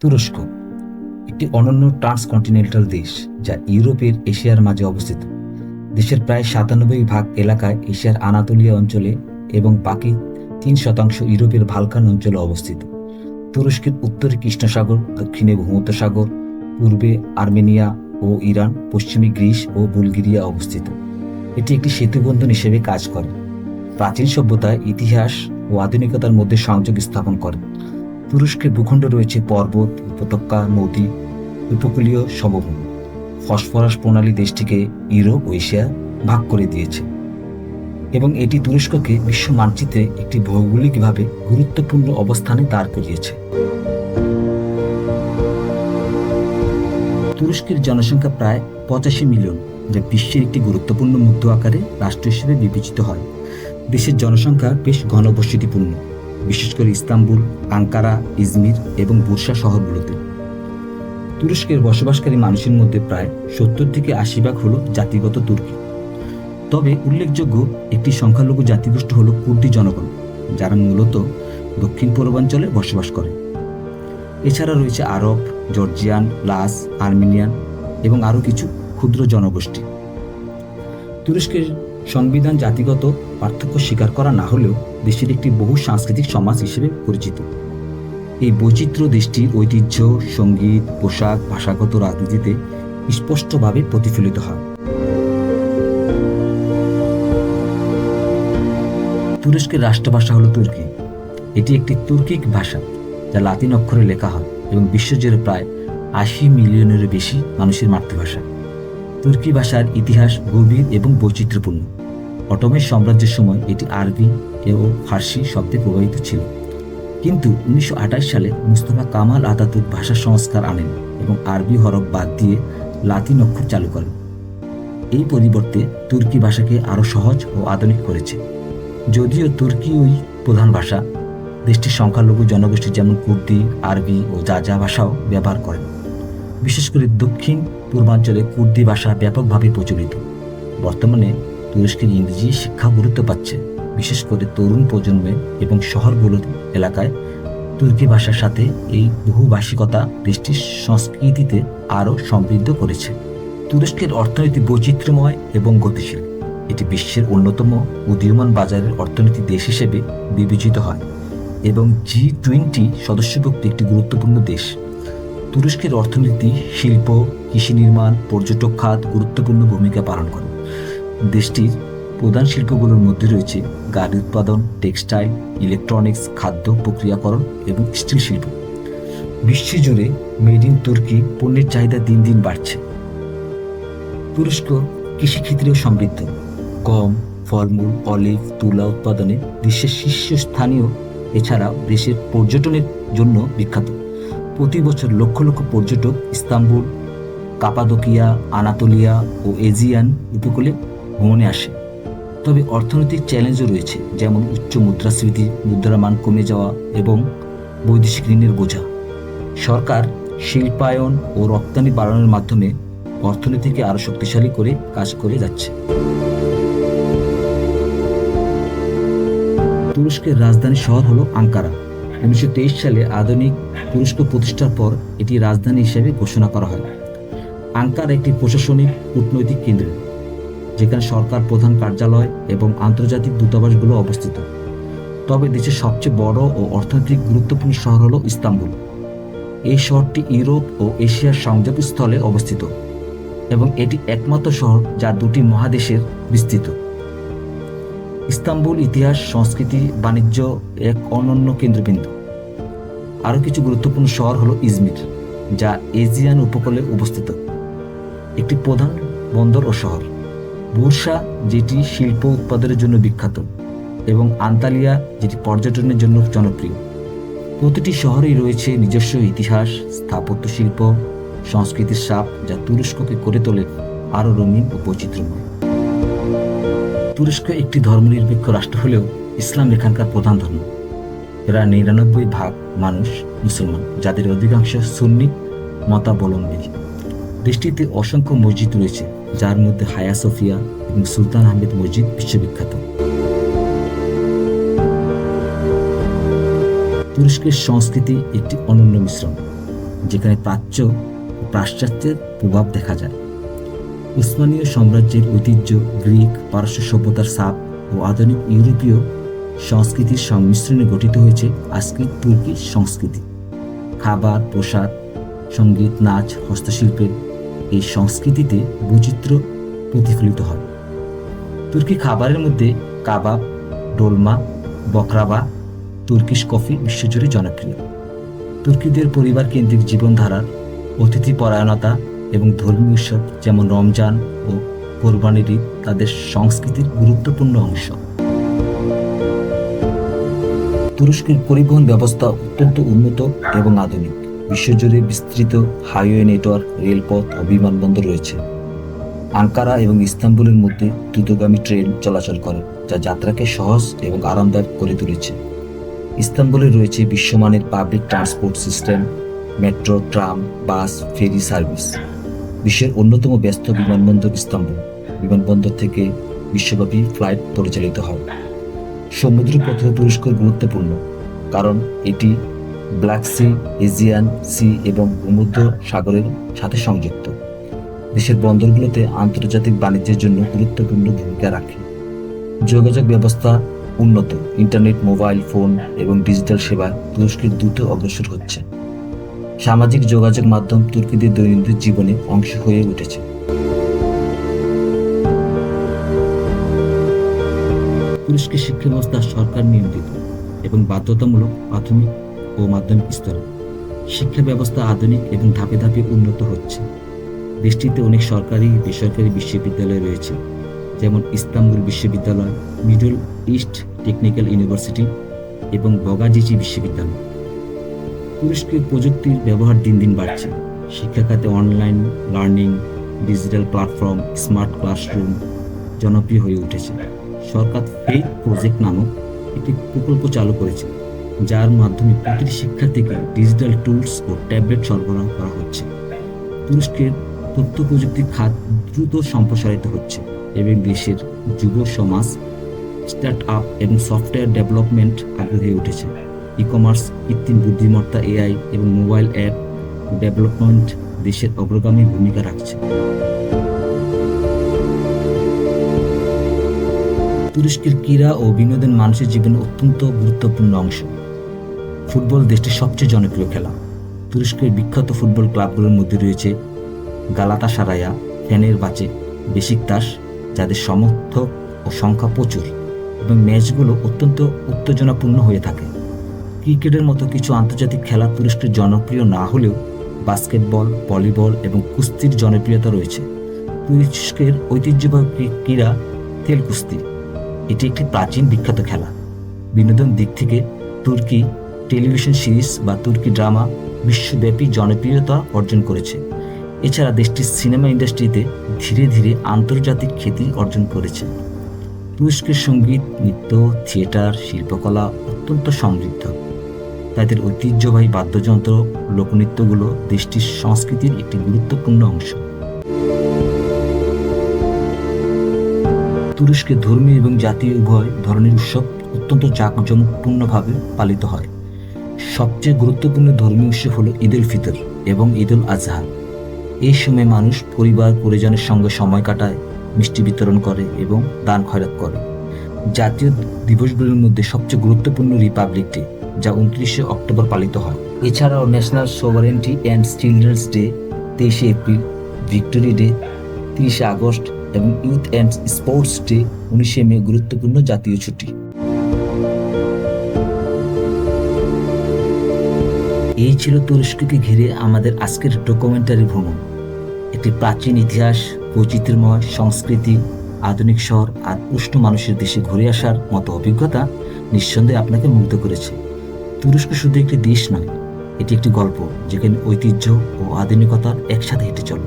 তুরস্ক, একটি অনন্য ট্রান্সকন্টিনেন্টাল দেশ যা ইউরোপের এশিয়ার মাঝে অবস্থিত। দেশের প্রায় সাতানব্বই ভাগ এলাকায় এশিয়ার আনাতোলিয়া অঞ্চলে এবং বাকি তিন শতাংশ ইউরোপের ভালকান অঞ্চলে অবস্থিত। তুরস্কের উত্তরে কৃষ্ণসাগর, দক্ষিণে ভূমধ্যসাগর, পূর্বে আর্মেনিয়া ও ইরান, পশ্চিমে গ্রিস ও বুলগেরিয়া অবস্থিত। এটি একটি সেতুবন্ধন হিসেবে কাজ করে। প্রাচীন সভ্যতায় ইতিহাস ও আধুনিকতার মধ্যে সংযোগ স্থাপন করে। তুরস্কের ভূখণ্ড রয়েছে পর্বত, উপত্যকা, নদী, উপকূলীয় সমভূমি। ফসফরাস প্রণালী দেশটিকে ইউরোপ ও এশিয়া ভাগ করে দিয়েছে। এবং এটি তুরস্ককে বিশ্ব মানচিত্রে একটি ভৌগোলিকভাবে গুরুত্বপূর্ণ অবস্থানে দাঁড় করিয়েছে। তুরস্কের জনসংখ্যা প্রায় পঁচাশি মিলিয়ন, যা বিশ্বের একটি গুরুত্বপূর্ণ মুক্ত আকারে রাষ্ট্র হিসেবে বিবেচিত হয়। দেশের জনসংখ্যা বেশ ঘনবসতিপূর্ণ। বিশেষ করে ইস্তাম্বুল, আঙ্কারা, ইজমির এবং বুরসা শহরগুলোতে। তুরস্কের বসবাসকারী মানুষের মধ্যে প্রায় সত্তর থেকে আশি ভাগ হল জাতিগত তুর্কি। তবে উল্লেখযোগ্য একটি সংখ্যালঘু জাতিগোষ্ঠী হল কুর্দি জনগণ, যারা মূলত দক্ষিণ পূর্বাঞ্চলে বসবাস করে। এছাড়া রয়েছে আরব, জর্জিয়ান, লাস, আর্মেনিয়ান এবং আরও কিছু ক্ষুদ্র জনগোষ্ঠী। তুরস্কের সংবিধান জাতিগত পার্থক্য স্বীকার করা না হলেও দেশের একটি বহু সাংস্কৃতিক সমাজ হিসেবে পরিচিত। এই বৈচিত্র্য দেশটির ঐতিহ্য, সংগীত, পোশাক, ভাষাগত রাজনীতিতে স্পষ্টভাবে প্রতিফলিত হয়। তুরস্কের রাষ্ট্রভাষা হল তুর্কি। এটি একটি তুর্কিক ভাষা, যা লাতিন অক্ষরে লেখা হয় এবং বিশ্বজুড়ে প্রায় আশি মিলিয়নেরও বেশি মানুষের মাতৃভাষা। তুর্কি ভাষার ইতিহাস গভীর এবং বৈচিত্র্যপূর্ণ। অটোমের সাম্রাজ্যের সময় এটি আরবি ও ফার্সি শব্দে প্রবাহিত ছিল। কিন্তু উনিশশো আঠাশ সালে মুস্তফা কামাল আতাতুর্ক ভাষা সংস্কার আনেন এবং আরবি হরফ বাদ দিয়ে লাতিন অক্ষর চালু করেন। এই পরিবর্তে তুর্কি ভাষাকে আরও সহজ ও আধুনিক করেছে। যদিও তুর্কি ওই প্রধান ভাষা, দেশটির সংখ্যালঘু জনগোষ্ঠী যেমন কুর্দি, আরবি ও জাজা ভাষাও ব্যবহার করেন। বিশেষ করে দক্ষিণ পূর্বাঞ্চলে কুর্দি ভাষা ব্যাপকভাবে প্রচলিত। বর্তমানে তুরস্কের ইংরেজি শিক্ষা গুরুত্ব পাচ্ছে, বিশেষ করে তরুণ প্রজন্মে এবং শহরগুলোর এলাকায় তুর্কি ভাষার সাথে এই বহুভাষিকতা দেশটির সংস্কৃতিতে আরও সমৃদ্ধ করেছে। তুরস্কের অর্থনীতি বৈচিত্র্যময় এবং গতিশীল, এটি বিশ্বের অন্যতম উদীয়মান বাজারের অর্থনীতি দেশ হিসেবে বিবেচিত হয় এবং জি টোয়েন্টি সদস্যভুক্ত একটি গুরুত্বপূর্ণ দেশ। তুরস্কের অর্থনীতি, শিল্প কৃষি নির্মাণ, পর্যটক খাত গুরুত্বপূর্ণ ভূমিকা পালন করে। দেশটির প্রধান শিল্পগুলোর মধ্যে রয়েছে গাড়ি উৎপাদন, টেক্সটাইল, ইলেকট্রনিক্স, খাদ্য প্রক্রিয়াকরণ এবং স্টিল শিল্প। বিশ্বজুড়ে মেড ইন তুর্কি পণ্যের চাহিদা দিন দিন বাড়ছে। তুরস্ক কৃষিক্ষেত্রেও সমৃদ্ধ। গম, ফলমূল, অলিভ, তুলা উৎপাদনে বিশ্বের শীর্ষস্থানীয় এছাড়াও দেশের পর্যটনের জন্য বিখ্যাত। প্রতি বছর লক্ষ লক্ষ পর্যটক ইস্তাম্বুল কাপাদোকিয়া, আনাতোলিয়া ও এজিয়ান উপকূলে ভ্রমণে আসে। তবে অর্থনৈতিক চ্যালেঞ্জও রয়েছে, যেমন উচ্চ মুদ্রাস্ফীতি মুদ্রার মান কমে যাওয়া এবং বৈদেশিক ঋণের বোঝা। সরকার শিল্পায়ন ও রপ্তানি বাড়ানোর মাধ্যমে অর্থনীতিকে আরও শক্তিশালী করে কাজ করে যাচ্ছে। তুরস্কের রাজধানী শহর হলো আঙ্কারা। উনিশশো তেইশ সালে আধুনিক তুরস্ক প্রতিষ্ঠার পর এটি রাজধানী হিসেবে ঘোষণা করা হয়। আঙ্কারা একটি প্রশাসনিক কূটনৈতিক কেন্দ্র, যেখানে সরকার প্রধান কার্যালয় এবং আন্তর্জাতিক দূতাবাসগুলো অবস্থিত। তবে দেশের সবচেয়ে বড় ও অর্থনৈতিক গুরুত্বপূর্ণ শহর হল ইস্তাম্বুল। এই শহরটি ইউরোপ ও এশিয়ার সংযোগস্থলে অবস্থিত এবং এটি একমাত্র শহর যা দুটি মহাদেশের বিস্তৃত। ইস্তাম্বুল ইতিহাস, সংস্কৃতি, বাণিজ্য এক অনন্য কেন্দ্রবিন্দু। আরও কিছু গুরুত্বপূর্ণ শহর হলো ইজমির, যা এজিয়ান উপকূলে অবস্থিত। একটি প্রধান বন্দর ও শহর। বুরসা, যেটি শিল্প উৎপাদনের জন্য বিখ্যাত, এবং আন্তালিয়া, যেটি পর্যটনের জন্য জনপ্রিয়। প্রতিটি শহরেই রয়েছে নিজস্ব ইতিহাস, স্থাপত্য শিল্প, সংস্কৃতির সাপ যা তুরস্ককে করে তোলে আরও রঙিন ও বৈচিত্র্যময়। তুরস্ক একটি ধর্মনিরপেক্ষ রাষ্ট্র হলেও ইসলাম এখানকার প্রধান ধর্ম। এরা নিরানব্বই ভাগ মানুষ মুসলমান, যাদের অধিকাংশ সুন্নি মতাবলম্বী। দেশটিতে অসংখ্য মসজিদ রয়েছে, যার মধ্যে হায়া সোফিয়া এবং সুলতান আহমেদ মসজিদ বিশ্ববিখ্যাত। তুরস্কের সংস্কৃতি একটি অনন্য মিশ্রণ, যেখানে প্রাচ্য ও পাশ্চাত্যের প্রভাব দেখা যায়। উসমানীয় সাম্রাজ্যের ঐতিহ্য, গ্রিক, পারস্য সভ্যতার সাপ ও আধুনিক ইউরোপীয় সংস্কৃতির সংমিশ্রণে গঠিত হয়েছে আজকের তুর্কি সংস্কৃতি। খাবার, পোশাক, সংগীত, নাচ, হস্তশিল্পের এই সংস্কৃতিতে বৈচিত্র্য প্রতিফলিত হয়। তুর্কি খাবারের মধ্যে কাবাব, ডোলমা বকরাবা তুর্কিশ কফি বিশ্বজুড়ে জনপ্রিয়। তুর্কিদের পরিবার কেন্দ্রিক জীবনধারার অতিথি পরায়ণতা এবং ধর্মীয় উৎসব যেমন রমজান ও কোরবানির ঈদ তাদের সংস্কৃতির গুরুত্বপূর্ণ অংশ। তুরস্কের পরিবহন ব্যবস্থা অত্যন্ত উন্নত এবং আধুনিক। বিশ্বজুড়ে বিস্তৃত হাইওয়ে নেটওয়ার্ক, রেলপথ ও বিমানবন্দর রয়েছে। আঙ্কারা এবং ইস্তাম্বুলের মধ্যে দ্রুতগামী ট্রেন চলাচল করে, যা যাত্রাকে সহজ এবং আরামদায়ক করে তুলেছে। ইস্তাম্বুলে রয়েছে বিশ্বমানের public transport system metro tram bus ferry service বিশ্বের অন্যতম ব্যস্ত বিমানবন্দর ইস্তাম্বুল। বিমানবন্দর থেকে বিশ্বব্যাপী ফ্লাইট পরিচালিত হয়। সমুদ্র পথে তুরস্ক গুরুত্বপূর্ণ, কারণ এটি ব্ল্যাক সি এজিয়ান সি এবং ভূমধ্য সাগরের সাথে সংযুক্ত। দেশের বন্দরগুলোতে আন্তর্জাতিক বাণিজ্যের জন্য গুরুত্বপূর্ণ ভূমিকা রাখে। যোগাযোগ ব্যবস্থা উন্নত, ইন্টারনেট, মোবাইল, ফোন এবং ডিজিটাল সেবা তুরস্কের দ্রুত অগ্রসর হচ্ছে। সামাজিক যোগাযোগ মাধ্যম তুর্কিদের দৈনন্দিন জীবনে অংশ হয়ে উঠেছে। তুরস্কের শিক্ষা ব্যবস্থা সরকার নিয়ন্ত্রিত এবং বাধ্যতামূলক প্রাথমিক ও মাধ্যমিক স্তরে। শিক্ষা ব্যবস্থা আধুনিক এবং ধাপে ধাপে উন্নত হচ্ছে। দেশটিতে অনেক সরকারি, বেসরকারি বিশ্ববিদ্যালয় রয়েছে, যেমন ইস্তাম্বুল বিশ্ববিদ্যালয়, মিডল ইস্ট টেকনিক্যাল ইউনিভার্সিটি এবং বগাজিচি বিশ্ববিদ্যালয়। তুরস্কের প্রযুক্তির ব্যবহার দিন দিন বাড়ছে। শিক্ষা খাতে online, learning, digital platform, smart classroom জনপ্রিয় হয়ে উঠেছে। সরকার ফেইথ প্রজেক্ট নামক একটি প্রকল্প চালু করেছে। যার মাধ্যমে প্রতিটি শিক্ষার্থীকে ডিজিটাল টুলস ও ট্যাবলেট সরবরাহ করা হচ্ছে। তুরস্কের তথ্য প্রযুক্তি খাত দ্রুত সম্প্রসারিত হচ্ছে এবং দেশের যুব সমাজ স্টার্ট আপ এবং সফটওয়্যার ডেভেলপমেন্ট আগ্রহী উঠেছে। ই কমার্স কৃত্রিম বুদ্ধিমত্তা এআই এবং মোবাইল অ্যাপ ডেভেলপমেন্ট দেশের অগ্রগামী ভূমিকা রাখছে। তুরস্কের ক্রীড়া ও বিনোদন মানুষের জীবনে অত্যন্ত গুরুত্বপূর্ণ অংশ। ফুটবল দেশটির সবচেয়ে জনপ্রিয় খেলা। তুরস্কের বিখ্যাত ফুটবল ক্লাবগুলোর মধ্যে রয়েছে গালাতা সারায়া ফ্যানের বাচে বেশিকতাস যাদের সমর্থক ও সংখ্যা প্রচুর এবং ম্যাচগুলো অত্যন্ত উত্তেজনাপূর্ণ হয়ে থাকে। ক্রিকেটের মতো কিছু আন্তর্জাতিক খেলা তুরস্কের জনপ্রিয় না হলেও বাস্কেটবল, ভলিবল এবং কুস্তির জনপ্রিয়তা রয়েছে। তুরস্কের ঐতিহ্যবাহী ক্রীড়া তেল কুস্তি এটি একটি প্রাচীন বিখ্যাত খেলা। বিনোদন দিক থেকে তুর্কি টেলিভিশন সিরিজ বা তুর্কি ড্রামা বিশ্বব্যাপী জনপ্রিয়তা অর্জন করেছে। এছাড়া দেশটির সিনেমা ইন্ডাস্ট্রিতে ধীরে ধীরে আন্তর্জাতিক খ্যাতি অর্জন করেছে। তুরস্কের সংগীত, নৃত্য, থিয়েটার, শিল্পকলা অত্যন্ত সমৃদ্ধ। তাদের ঐতিহ্যবাহী বাদ্যযন্ত্র, লোকনৃত্যগুলো দেশটির সংস্কৃতির একটি গুরুত্বপূর্ণ অংশ। তুরস্কে ধর্মীয় এবং জাতীয় উভয় ধরনের উৎসব অত্যন্ত জাঁকজমকপূর্ণভাবে পালিত হয়। সবচেয়ে গুরুত্বপূর্ণ ধর্মীয় উৎসব হলো ঈদ উল ফিতর এবং ঈদ উল আজহা। এই সময় মানুষ পরিবার, পরিজনের সঙ্গে সময় কাটায়, মিষ্টি বিতরণ করে এবং দান খয়রাত করে। জাতীয় দিবসগুলির মধ্যে সবচেয়ে গুরুত্বপূর্ণ রিপাবলিক ডে যা উনত্রিশে অক্টোবর পালিত হয়। এছাড়াও National Sovereignty and Children's Day, তেইশে এপ্রিল, ভিক্টোরি ডে, তিরিশে আগস্ট এবং ইউথ অ্যান্ড স্পোর্টস ডে, উনিশে মে গুরুত্বপূর্ণ জাতীয় ছুটি। এই ছিল তুরস্ককে ঘিরে আমাদের আজকের ডকুমেন্টারি ভ্রমণ। একটি প্রাচীন ইতিহাস, বৈচিত্র্যময় সংস্কৃতি, আধুনিক শহর আর উষ্ণ মানুষের দেশে ঘুরে আসার মতো অভিজ্ঞতা নিঃসন্দেহে আপনাকে মুগ্ধ করেছে। তুরস্ক শুধু একটি দেশ নয়, এটি একটি গল্প যেখানে ঐতিহ্য ও আধুনিকতার একসাথে হেঁটে চলে।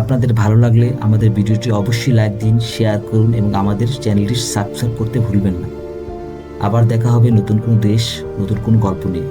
আপনাদের ভালো লাগলে আমাদের ভিডিওটি অবশ্যই লাইক দিন, শেয়ার করুন এবং আমাদের চ্যানেলটি সাবস্ক্রাইব করতে ভুলবেন না। আবার দেখা হবে নতুন কোনো দেশ, নতুন কোনো গল্প নিয়ে।